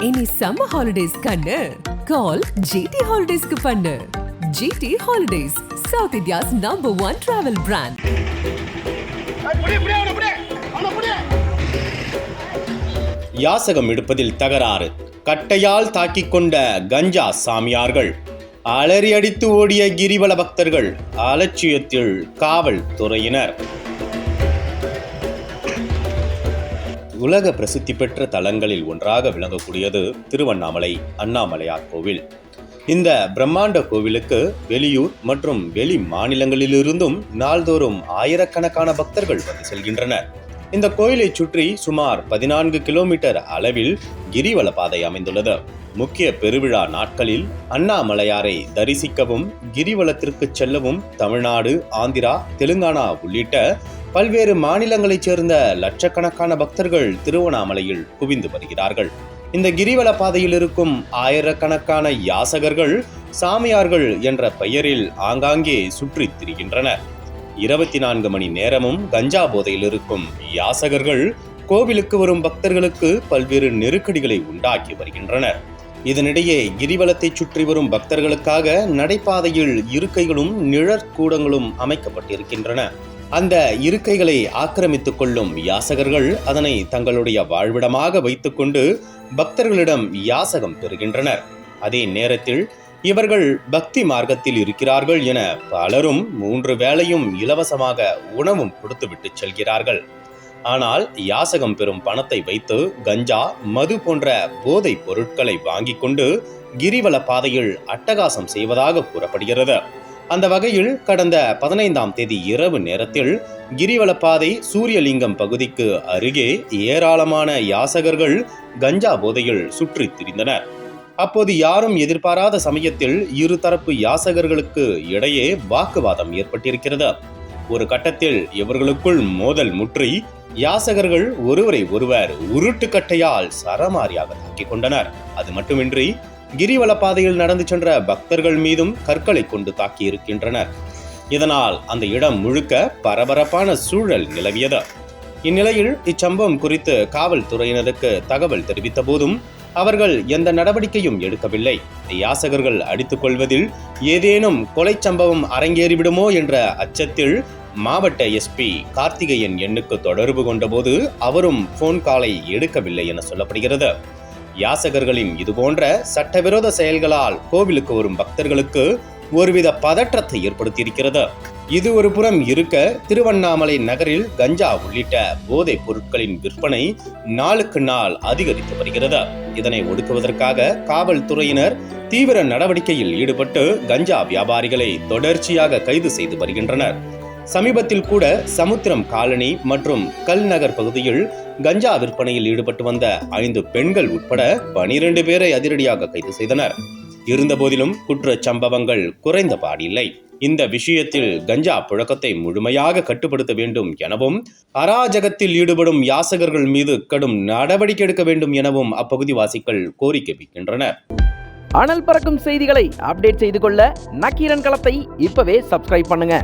இனி summer holidays கண்ணு. கால் GT ஹாலிடேஸ்க்கு பண்ணு. GT holidays south India's number one travel brand யாசகம் எடுப்பதில் தகராறு. கட்டையால் தாக்கிக் கொண்ட கஞ்சா சாமியார்கள். அலறி அடித்து ஓடிய கிரிவல பக்தர்கள் அலட்சியத்தில் காவல்துறையினர். உலக பிரசித்தி பெற்ற தலங்களில் ஒன்றாக விளங்கக்கூடியது திருவண்ணாமலை அண்ணாமலையார் கோவில். இந்த பிரம்மாண்ட கோவிலுக்கு வெளியூர் மற்றும் வெளி மாநிலங்களிலிருந்தும் நாள்தோறும் ஆயிரக்கணக்கான பக்தர்கள் வந்து செல்கின்றனர். இந்த கோயிலை சுற்றி சுமார் பதினான்கு கிலோமீட்டர் அளவில் கிரிவல பாதை அமைந்துள்ளது. முக்கிய பெருவிழா நாட்களில் அண்ணாமலையாரை தரிசிக்கவும் கிரிவலத்திற்கு செல்லவும் தமிழ்நாடு ஆந்திரா தெலுங்கானா உள்ளிட்ட பல்வேறு மாநிலங்களைச் சேர்ந்த லட்சக்கணக்கான பக்தர்கள் திருவண்ணாமலையில் குவிந்து வருகிறார்கள். இந்த கிரிவல பாதையில் இருக்கும் ஆயிரக்கணக்கான யாசகர்கள் சாமியார்கள் என்ற பெயரில் ஆங்காங்கே சுற்றித் திரிகின்றனர். இருபத்தி நான்கு மணி நேரமும் கஞ்சா போதையில் இருக்கும் யாசகர்கள் கோவிலுக்கு வரும் பக்தர்களுக்கு பல்வேறு நெருக்கடிகளை உண்டாக்கி வருகின்றனர். இதனிடையே கிரிவலத்தை சுற்றி வரும் பக்தர்களுக்காக நடைபாதையில் இருக்கைகளும் நிழற்கூடங்களும் அமைக்கப்பட்டிருக்கின்றன. அந்த இருக்கைகளை ஆக்கிரமித்துக் கொள்ளும் யாசகர்கள் அதனை தங்களுடைய வாழ்விடமாக வைத்துக்கொண்டு பக்தர்களிடம் யாசகம் பெறுகின்றனர். அதே நேரத்தில் இவர்கள் பக்தி மார்க்கத்தில் இருக்கிறார்கள் என பலரும் மூன்று வேளையும் இலவசமாக உணவும் கொடுத்துவிட்டு செல்கிறார்கள். ஆனால் யாசகம் பெறும் பணத்தை வைத்து கஞ்சா மது போன்ற போதைப் பொருட்களை வாங்கிக் கொண்டு கிரிவல பாதையில் அட்டகாசம் செய்வதாக கூறப்படுகிறது. அந்த வகையில் கடந்த பதினைந்தாம் தேதி இரவு நேரத்தில் கிரிவலப்பாதை சூரியலிங்கம் பகுதிக்கு அருகே ஏராளமான யாசகர்கள் கஞ்சா போதையில் சுற்றித் திரிந்தனர். அப்போது யாரும் எதிர்பாராத சமயத்தில் இருதரப்பு யாசகர்களுக்கு இடையே வாக்குவாதம் ஏற்பட்டிருக்கிறது. ஒரு கட்டத்தில் இவர்களுக்குள் மோதல் முற்றி யாசகர்கள் ஒருவரை ஒருவர் உருட்டுக்கட்டையால் சரமாரியாக தாக்கிக் கொண்டனர். அது மட்டுமின்றி கிரிவல பாதையில் நடந்து சென்ற பக்தர்கள் மீதும் கற்களை கொண்டு தாக்கியிருக்கின்றனர். இதனால் அந்த இடம் முழுக்க பரபரப்பான சூழல் நிலவியது. இந்நிலையில் இச்சம்பவம் குறித்து காவல்துறையினருக்கு தகவல் தெரிவித்த போதும் அவர்கள் எந்த நடவடிக்கையும் எடுக்கவில்லை. யாசகர்கள் அடித்துக் கொள்வதில் ஏதேனும் கொலை சம்பவம் அரங்கேறிவிடுமோ என்ற அச்சத்தில் மாவட்ட எஸ்பி கார்த்திகேயன் எண்ணுக்கு தொடர்பு கொண்டபோது அவரும் போன் காலை எடுக்கவில்லை என சொல்லப்படுகிறது. யாசகர்களின் இதுபோன்ற சட்டவிரோத செயல்களால் கோவிலுக்கு வரும் பக்தர்களுக்கு ஒருவித பதற்றத்தை ஏற்படுத்தியிருக்கிறது. இது ஒரு புறம் இருக்க திருவண்ணாமலை நகரில் கஞ்சா உள்ளிட்ட போதைப் பொருட்களின் விற்பனை நாளுக்கு நாள் அதிகரித்து வருகிறது. இதனை ஒடுக்குவதற்காக காவல்துறையினர் தீவிர நடவடிக்கையில் ஈடுபட்டு கஞ்சா வியாபாரிகளை தொடர்ச்சியாக கைது செய்து வருகின்றனர். சமீபத்தில் கூட சமுத்திரம் காலனி மற்றும் கல்நகர் பகுதியில் கஞ்சா விற்பனையில் ஈடுபட்டு வந்த ஐந்து பெண்கள் உட்பட பனிரெண்டு பேரை அதிரடியாக கைது செய்தனர். இருந்தபோதிலும் குற்றச் சம்பவங்கள் குறைந்த பாடில்லை. இந்த விஷயத்தில் கஞ்சா புழக்கத்தை முழுமையாக கட்டுப்படுத்த வேண்டும் எனவும் அராஜகத்தில் ஈடுபடும் யாசகர்கள் மீது கடும் நடவடிக்கை எடுக்க வேண்டும் எனவும் அப்பகுதிவாசிகள் கோரிக்கை வைக்கின்றனர் அனல் பறக்கும் செய்திகளை அப்டேட் செய்து கொள்ள நக்கீரன் களத்தை இப்பவே சப்ஸ்கிரைப் பண்ணுங்க.